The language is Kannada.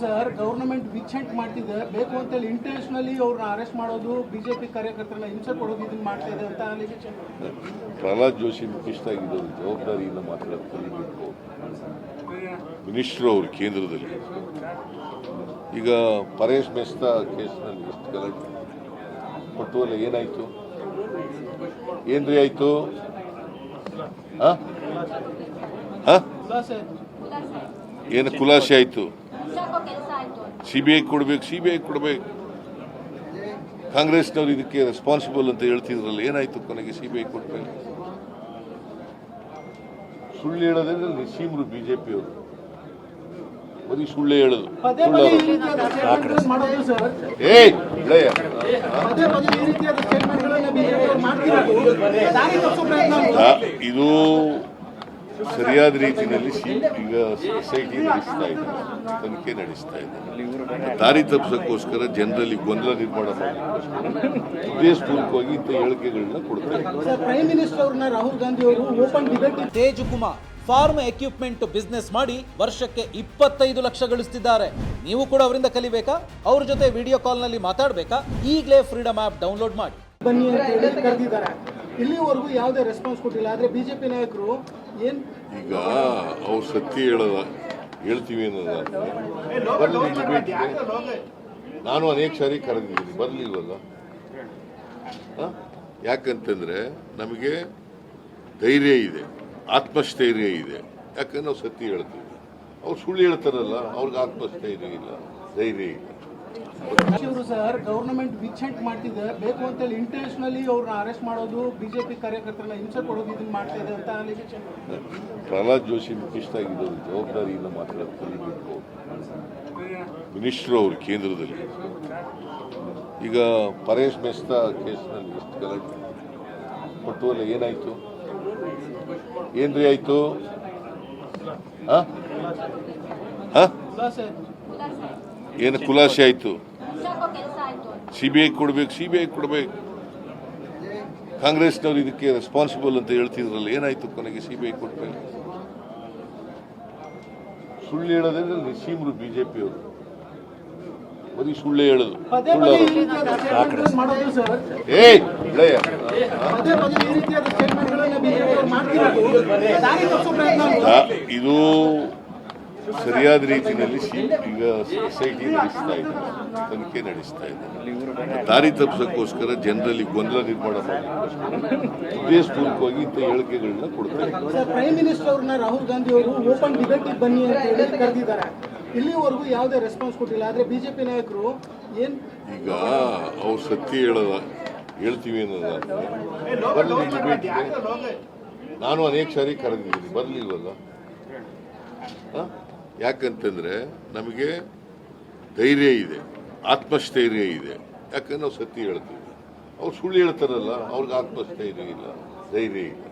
ಸರ್ ಗೌರ್ಮೆಂಟ್ ವಿಚೆಂಟ್ ಮಾಡ್ತಿದೆ. ಬೇಕು ಅಂತೇಳಿ ಇಂಟೆನ್ಷನಲಿ ಅವ್ರನ್ನ ಅರೆಸ್ಟ್ ಮಾಡೋದು ಬಿಜೆಪಿ ಕಾರ್ಯಕರ್ತರನ್ನ ಹಿಂಸೆ ಕೊಡೋದು ಇದನ್ನ ಮಾಡ್ತಾ ಇದೆ ಅಂತ ಅಲ್ಲಿ ಪ್ರಹ್ಲಾದ್ ಜೋಶಿ ಮುಖ್ಯಸ್ಥಾಗಿದ್ದವರು ಜವಾಬ್ದಾರಿಯಿಂದ ಮಾತಾಡೋದು ಕಲಿಬೇಕು. ಮಿನಿಸ್ಟ್ರು ಅವರು ಕೇಂದ್ರದಲ್ಲಿ. ಈಗ ಪರೇಶ್ ಮೆಸ್ತಾ ಕೇಸ್ನಲ್ಲಿ ಎಷ್ಟು ಗಲಾಟೆ ಕೊಟ್ಟುವಲ್ಲ ಏನಾಯ್ತು? ಏನ್ರಿ ಆಯ್ತು? ಹಾಂ? ಹಾಂ? ಏನು ಖುಲಾಸೆ ಆಯ್ತು? ಸಿ ಬಿ ಐ ಕೊಡ್ಬೇಕು ಸಿ ಬಿ ಐ ಕೊಡ್ಬೇಕು. ಕಾಂಗ್ರೆಸ್ನವ್ರು ಇದಕ್ಕೆ ರೆಸ್ಪಾನ್ಸಿಬಲ್ ಅಂತ ಹೇಳ್ತಿದ್ರಲ್ಲ ಏನಾಯ್ತು ಕೊನೆಗೆ ಸಿ ಬಿ ಐ ಕೊಡ್ಬೇಕು ಸುಳ್ಳು ಹೇಳೋದ್ರೆ ನಿಸೀಮ್ರು ಬಿಜೆಪಿಯವರು. ಬರೀ ಸುಳ್ಳು ಹೇಳೋದು. ಸುಳ್ಳು ಇದು ಸರಿಯಾದ ರೀತಿಯಲ್ಲಿ ಸಿ ಈಗ ಎಸ್ ಐ ಟಿ ನಡೆಸ್ತಾ ಇದೆ ತನಿಖೆ ನಡೆಸ್ತಾ ಇದೆ. ದಾರಿ ತಪ್ಪಿಸೋಕ್ಕೋಸ್ಕರ ಜನರಲ್ಲಿ ಗೊಂದಲ ನಿರ್ಮಾಣ ಮಾಡೋಕ್ಕೋಸ್ಕರ ಉದ್ದೇಶಪೂರ್ವಕವಾಗಿ ಇಂಥ ಹೇಳಿಕೆಗಳನ್ನ ಕೊಡ್ತಾರೆ ಸರ್ ಪ್ರೈಮ್ ಮಿನಿಸ್ಟರ್ ಅವ್ರನ್ನ ರಾಹುಲ್ ಗಾಂಧಿ ಅವರು open debate Tej Kumar farm equipment business ಮಾಡಿ ವರ್ಷಕ್ಕೆ ಇಪ್ಪತ್ತೈದು ಲಕ್ಷ ಗಳಿಸ್ತಿದ್ದಾರೆ. ನೀವು ಕೂಡ ಅವರಿಂದ ಕಲಿಬೇಕಾ? ಅವ್ರ ಜೊತೆ ವಿಡಿಯೋ ಕಾಲ್ನಲ್ಲಿ ಮಾತಾಡಬೇಕಾ? ಈಗಲೇ ಫ್ರೀಡಮ್ ಆ್ಯಪ್ ಡೌನ್ಲೋಡ್ ಮಾಡಿ. ಬನ್ನಿ ಅಂತ ಹೇಳಿ ಕರೆದಿದ್ದಾರೆ. ಇಲ್ಲಿವರೆಗೂ ಯಾವುದೇ ರೆಸ್ಪಾನ್ಸ್ ಕೊಟ್ಟಿಲ್ಲ. ಆದ್ರೆ ಬಿಜೆಪಿ ನಾಯಕರು ಏನ್? ಈಗ ಅವ್ರು ಸತ್ಯ ಹೇಳದ ಹೇಳ್ತೀವಿ ಬರ್ಲಿ ಡಿಬೇಟ್ಗೆ ನಾನು ಅನೇಕ ಸಾರಿ ಕರೆದಿದ್ದೀನಿ ಬರ್ಲಿಲ್ವಲ್ಲ? ಹ? ಯಾಕಂತಂದ್ರೆ ನಮಗೆ ಧೈರ್ಯ ಇದೆ ಆತ್ಮಸ್ಥೈರ್ಯ ಇದೆ. ಯಾಕಂದ್ರೆ ನಾವು ಸತ್ಯ ಹೇಳ್ತೀವಿ. ಅವ್ರು ಸುಳ್ಳು ಹೇಳ್ತಾರಲ್ಲ ಅವ್ರಿಗೆ ಆತ್ಮಸ್ಥೈರ್ಯ ಇಲ್ಲ ಧೈರ್ಯ ಇಲ್ಲ. ಇವರು ಸರ್ ಗವರ್ನಮೆಂಟ್ ವಿಚ್ಛೆಂಟ್ ಮಾಡ್ತಿದೆ. ಬೇಕು ಅಂತೇಳಿ ಇಂಟೆನ್ಷನಲಿ ಅವ್ರನ್ನ ಅರೆಸ್ಟ್ ಮಾಡೋದು ಬಿಜೆಪಿ ಕಾರ್ಯಕರ್ತರನ್ನ ಹಿಂಸೆ ಕೊಡೋದು ಇದನ್ನ ಮಾಡ್ತಾ ಇದೆ ಅಂತ ಅಲ್ಲಿ ಪ್ರಹ್ಲಾದ್ ಜೋಶಿ ಮುಖ್ಯಸ್ಥಾಗಿದ್ದವರು ಜವಾಬ್ದಾರಿಯಿಂದ ಮಾತ್ರ ಕಲಿಬೇಕು ಮಿನಿಸ್ಟ್ರು ಅವರು ಕೇಂದ್ರದಲ್ಲಿ. ಈಗ ಪರೇಶ್ ಮೆಸ್ತಾ ಕೇಸ್ನಲ್ಲಿ ಎಷ್ಟು ಗಲಾಟೆ ಕೊಟ್ಟುವಲ್ಲ ಏನಾಯ್ತು? ಏನ್ರಿ ಆಯ್ತು? ಹಾಂ? ಆ? ಏನು ಖುಲಾಸೆ ಆಯ್ತು? ಸಾಕೋ ಕೆಲಸ ಆಯ್ತು ಸಿ ಬಿ ಐ ಕೊಡ್ಬೇಕು ಸಿ ಬಿ ಐ ಕೊಡ್ಬೇಕು. ಕಾಂಗ್ರೆಸ್ನವ್ರು ಇದಕ್ಕೆ ರೆಸ್ಪಾನ್ಸಿಬಲ್ ಅಂತ ಹೇಳ್ತಿದ್ರಲ್ಲ ಏನಾಯ್ತು ಕೊನೆಗೆ ಸಿ ಬಿ ಐ ಕೊಡ್ಬೇಕು ಸುಳ್ಳು ಹೇಳೋದ್ರೆ ನಿಸೀಮರು ಬಿ ಜೆ ಪಿಯವರು ಬರೀ ಸುಳ್ಳು ಹೇಳೋದು. ಏಯ್ ಇದು ಸರಿಯಾದ ರೀತಿಯಲ್ಲಿ ಈಗ ಎಸ್ ಐ ಟಿ ನಡೆಸ್ತಾ ಇದ್ದಾರೆ ತನಿಖೆ ನಡೆಸ್ತಾ ಇದ್ದಾರೆ ದಾರಿ ತಪ್ಪಿಸೋಕ್ಕೋಸ್ಕರ ಜನರಲ್ಲಿ ಗೊಂದಲ ನಿರ್ಮಾಣ ಮಾಡೋಕ್ಕೋಸ್ಕರ ಉದ್ದೇಶಪೂರ್ವಕವಾಗಿ ಇಂಥ ಹೇಳಿಕೆಗಳನ್ನ ಕೊಡ್ತಾರೆ ಸರ್ ಪ್ರೈಮ್ ಮಿನಿಸ್ಟರ್ ಅವ್ರನ್ನ ರಾಹುಲ್ ಗಾಂಧಿ ಅವರು ಓಪನ್ ಡಿಬೇಟ್ ಬನ್ನಿ ಅಂತ ಹೇಳಿ ಕರೆದಿದ್ದಾರೆ. ಇಲ್ಲಿವರೆಗೂ ಯಾವುದೇ ರೆಸ್ಪಾನ್ಸ್ ಕೊಟ್ಟಿಲ್ಲ. ಆದ್ರೆ ಬಿಜೆಪಿ ನಾಯಕರು ಏನು ಈಗ ಅವ್ರು ಸತ್ಯ ಹೇಳದ ಹೇಳ್ತೀವಿ ಅನ್ನೋದಾದ್ರೆ ಡಿಬೇಟ್ಗೆ ನಾನು ಅನೇಕ ಸಾರಿ ಕರೆದಿದ್ದೀನಿ. ಬರ್ಲಿಲ್ವಲ್ಲ? ಹ? ಯಾಕಂತಂದ್ರೆ ನಮಗೆ ಧೈರ್ಯ ಇದೆ, ಆತ್ಮಸ್ಥೈರ್ಯ ಇದೆ. ಯಾಕಂದ್ರೆ ನಾವು ಸತ್ಯ ಹೇಳ್ತೀವಿ. ಅವ್ರು ಸುಳ್ಳು ಹೇಳ್ತಾರಲ್ಲ, ಅವ್ರಿಗೆ ಆತ್ಮಸ್ಥೈರ್ಯ ಇಲ್ಲ, ಧೈರ್ಯ ಇಲ್ಲ.